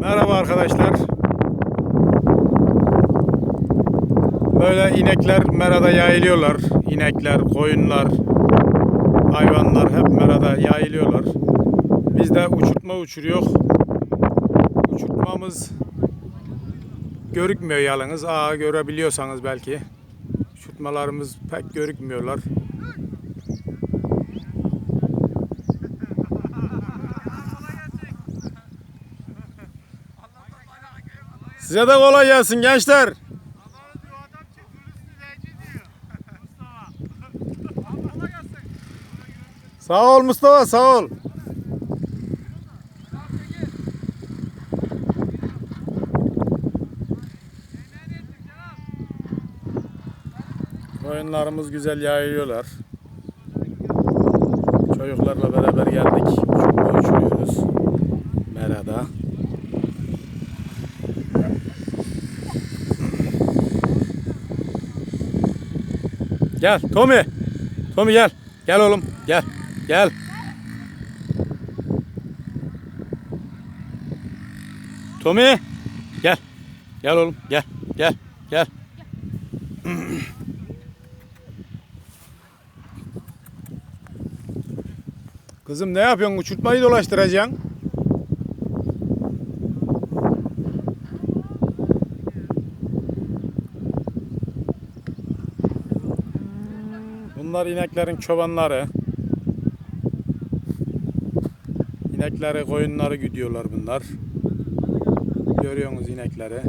Merhaba arkadaşlar. Böyle inekler merada yayılıyorlar. İnekler, koyunlar, hayvanlar hep merada yayılıyorlar. Biz de uçurtma uçuruyor. Uçurtmamız görükmüyor yalnız. Aa görebiliyorsanız belki. Uçurtmalarımız pek görükmüyorlar. Size de kolay gelsin gençler. Sağ ol Mustafa sağ ol. Oyunlarımız güzel yayıyorlar. Çocuklarla beraber geldik. Uçurma uçuruyoruz. Merada. Gel Tommy. Tommy gel. Gel oğlum. Gel. Gel. Tommy. Gel. Gel oğlum. Gel. Gel. Gel. Kızım ne yapıyorsun? Uçurtmayı dolaştıracaksın. Bunlar ineklerin çobanları. İnekleri, koyunları güdüyorlar bunlar. Görüyorsunuz inekleri.